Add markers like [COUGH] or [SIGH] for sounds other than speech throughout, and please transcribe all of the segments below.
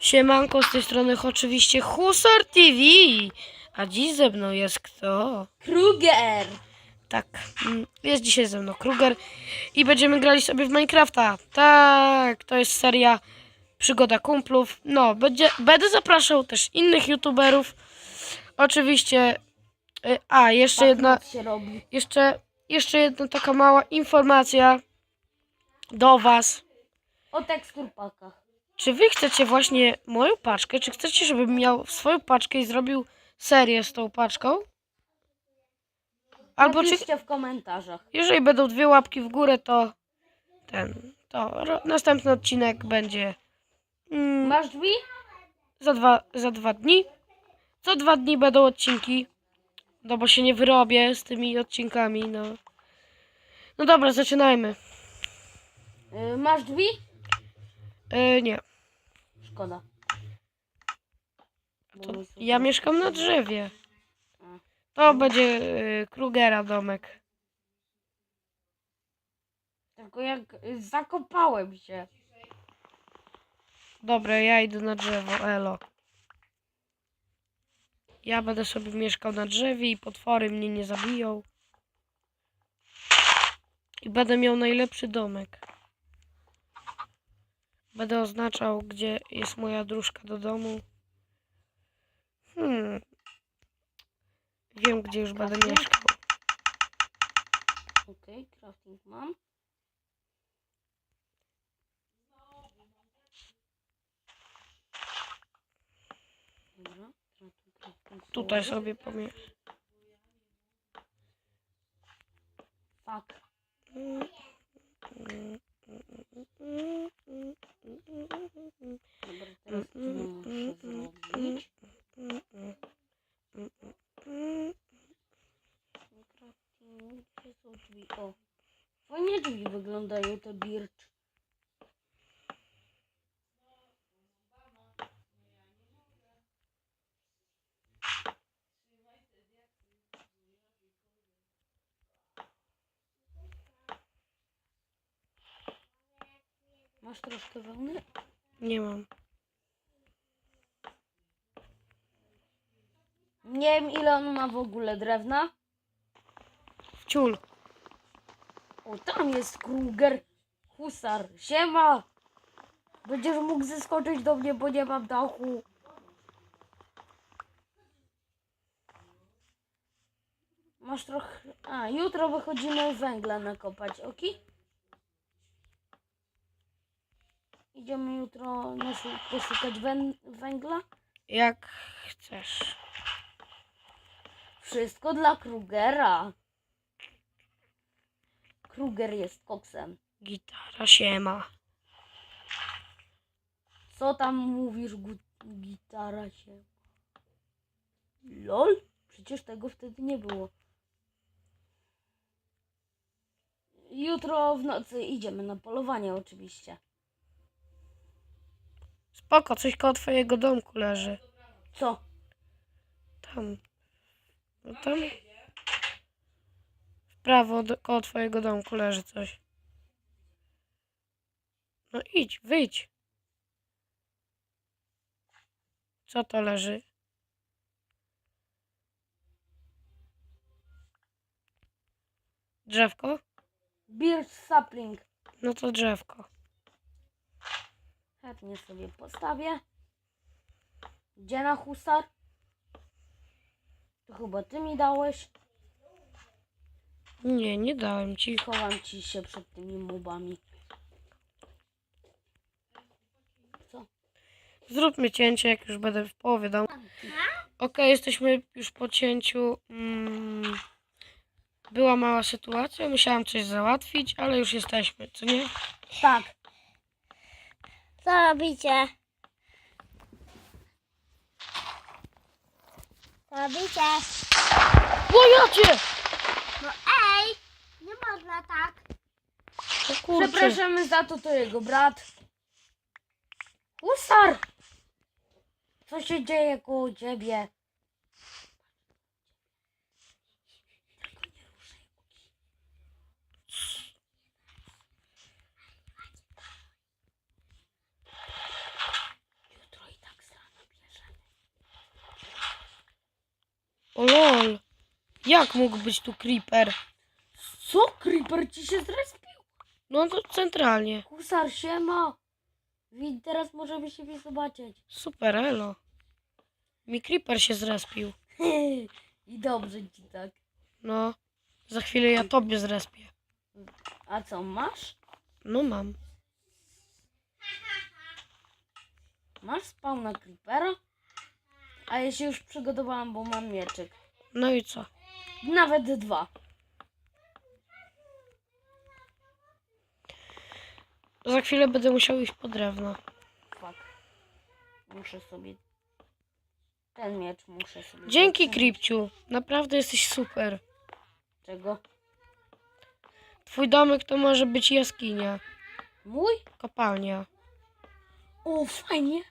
Siemanko, z tej strony oczywiście Husar TV. A dziś ze mną jest kto? Kruger! Tak, mm, jest dzisiaj ze mną Kruger i będziemy grali sobie w Minecrafta. Tak, to jest seria Przygoda Kumplów. No, będzie, będę zapraszał też innych youtuberów. Oczywiście, y, a jeszcze jedna, Tak jeszcze, jeszcze jedna taka mała informacja do was. O teksturpakach. Czy wy chcecie właśnie moją paczkę? Czy chcecie, żebym miał swoją paczkę i zrobił serię z tą paczką? Albo czy, Napiszcie w komentarzach. jeżeli będą dwie łapki w górę, to ten, to następny odcinek będzie mm, Masz drzwi? za, dwa, za dwa dni. Co dwa dni będą odcinki. No bo się nie wyrobię z tymi odcinkami, no. No dobra, zaczynajmy. Y, masz drzwi? Yy, nie, Szkoda. To ja mieszkam na drzewie. To będzie yy, Krugera domek. Tylko jak y, zakopałem się. Dobra, ja idę na drzewo, elo. Ja będę sobie mieszkał na drzewie i potwory mnie nie zabiją. I będę miał najlepszy domek. Będę oznaczał, gdzie jest moja dróżka do domu. Hmm. Wiem, gdzie już będę Crafting? mieszkał. Okej, crafting mam. Dobra, Tutaj sobie pomie... Fuck. Dobra, teraz co muszę zrobić? Crafting, gdzie są drzwi? O, fajnie drzwi wyglądają te birch. Masz troszkę wełny? Nie mam. Nie wiem ile on ma w ogóle drewna. Wciul. O, tam jest Kruger. Husar. Siema. Będziesz mógł zeskoczyć do mnie, bo nie mam dachu. Masz trochę... A, jutro wychodzimy węgla nakopać, ok? Idziemy jutro naszu- poszukać wę- węgla. Jak chcesz. Wszystko dla Krugera. Kruger jest koksem. Gitara siema. Co tam mówisz, gitara się? LOL? Przecież tego wtedy nie było. Jutro w nocy idziemy na polowanie oczywiście. Spoko, coś koło twojego domku leży. Co? Tam. No tam. W prawo do, koło twojego domku leży coś. No idź, wyjdź. Co to leży? Drzewko? Birch sapling. No to drzewko. Chętnie sobie postawię. Gdzie na husar? To chyba ty mi dałeś. Nie, nie dałem ci. Chowam ci się przed tymi mobami. Co? Zróbmy cięcie, jak już będę w połowie domu. Okej, jesteśmy już po cięciu. Mm, była mała sytuacja, musiałam coś załatwić, ale już jesteśmy, co nie? Tak. Co robicie? Co robicie? Łojacie! No ej! Nie można tak. O kurczę. Przepraszamy za to, to jego brat. Husar! Co się dzieje koło ciebie? O lol. Jak mógł być tu creeper? Co? Creeper ci się zrespił? No to centralnie. Husar, siema. Widz, teraz możemy siebie zobaczyć. Super, elo. Mi creeper się zrespił. [LAUGHS] I dobrze ci tak. No. Za chwilę ja tobie zrespię. A co, masz? No mam. Masz spawna creepera? A ja się już przygotowałam, bo mam mieczyk. No i co? Nawet dwa. Za chwilę będę musiał iść po drewno. Fuck. Muszę sobie... Ten miecz muszę sobie... Dzięki. Kripciu. Naprawdę jesteś super. Czego? Twój domek to może być jaskinia, Mój? kopalnia. O, fajnie.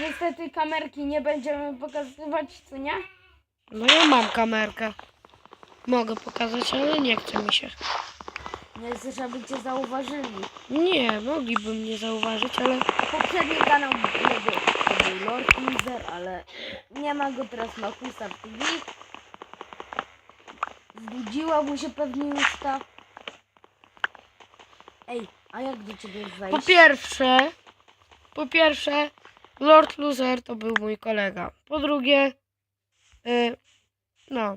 Niestety kamerki nie będziemy pokazywać, co nie? No ja mam kamerkę. Mogę pokazać, ale nie chce mi się. Nie chcę, żeby cię zauważyli. Nie, mogliby mnie zauważyć, ale Poprzedni kanał jego to był Lord User, ale nie ma go teraz na Husar TV. Zbudziła mu się pewnie już ta... Ej, a jak do ciebie wejść? po pierwsze, po pierwsze, Lord Loser to był mój kolega. Po drugie, y, no,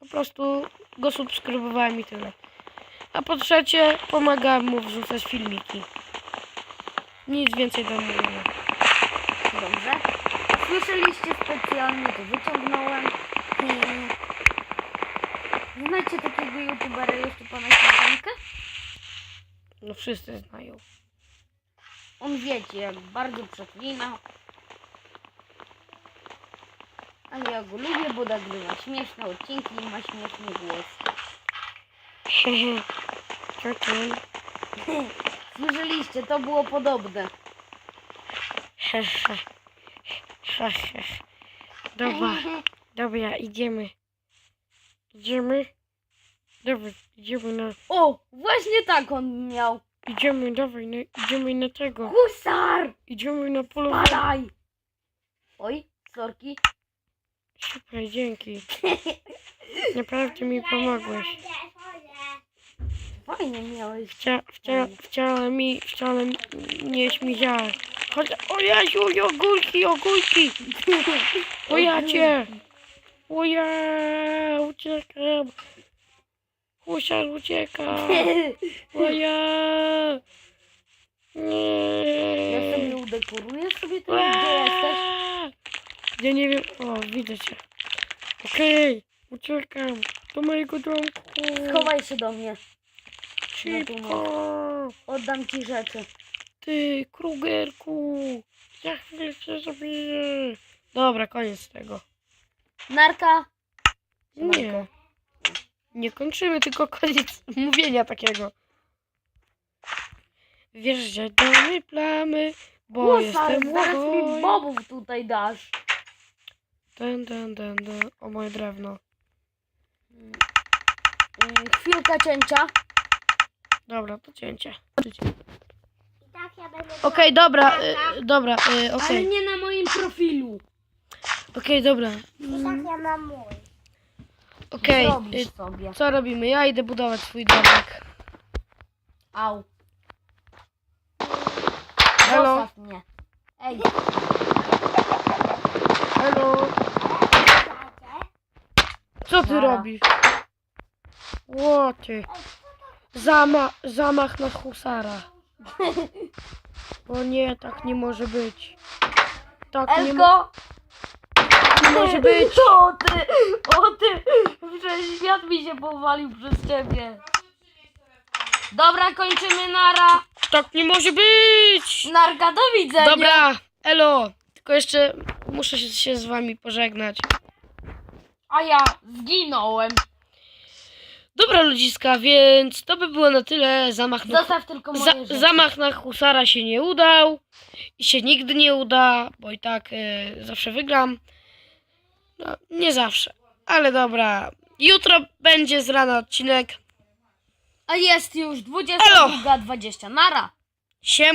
po prostu go subskrybowałem i tyle. A po trzecie, pomagałem mu wrzucać filmiki. Nic więcej do mówienia. Dobrze. Słyszeliście specjalnie, to wyciągnąłem. Hmm. Znacie takiego youtubera jeszcze pana Śmietankę? No wszyscy znają. On wiecie, jak bardzo przeklina. Ale ja go lubię, bo nagrywa śmieszne odcinki i ma śmieszny głos. Ty? [LAUGHS] Słyszeliście, to było podobne. Dobra, dobra, idziemy. Idziemy? Dobra, idziemy na... O, właśnie tak on miał. Idziemy, dawaj, na, idziemy na tego. Husar! Idziemy na polowanie. Padaj! Oj, sorki. Super, dzięki. [LAUGHS] Naprawdę mi pomogłeś. Fajnie miałeś. Wcia, wcia, wcale mi, wcale mi- nie śmiziałem. Chodź, o Jasiu, ogórki, ogórki. [LAUGHS] O ja cię. O ja, uciekam. Husiar ucieka. [LAUGHS] O ja. Ja Nie. sobie udekoruję sobie to, gdzie jesteś. Ja nie wiem. O, widzę cię. Okej, uciekam do mojego domku. Schowaj się do mnie. Szybko. Oddam ci rzeczy. Ty, Krugerku. Ja chwilę cię zabiję. Dobra, koniec tego. Narka. Nie. Nie kończymy, tylko koniec [LAUGHS] mówienia takiego. Wjeżdżaj do mnie plamy, bo Husar, jestem zaraz mi bobów tutaj dasz. Den, den, den, den. O moje drewno. Mm, Chwilka cięcia. Dobra, to cięcie. I tak ja będę Okej, dobra, y, dobra, y, Ale okej. nie na moim profilu. Okej, dobra. I tak ja mam mój. Okej, Zrobisz y, sobie. co robimy? Ja idę budować swój domek. Au. Halo? Zostaw mnie. Ej, Halo? Co ty Nara. robisz? Łoty. Zama zamach na husara. O nie, tak nie może być. Tak nie, mo Elko! nie może [LAUGHS] być. O ty! O ty! Świat mi się powalił przez ciebie. Dobra, kończymy nara. Tak nie może być. Narka, do widzenia. Dobra, elo. Tylko jeszcze muszę się- się z wami pożegnać. A ja zginąłem. Dobra ludziska, więc to by było na tyle. Zamach na, Zostaw tylko moje za, rzeczy. zamach na husara się nie udał. I się nigdy nie uda, bo i tak e, zawsze wygram. No, nie zawsze, ale dobra. Jutro będzie z rana odcinek. A jest już 22.20. Nara. Siem.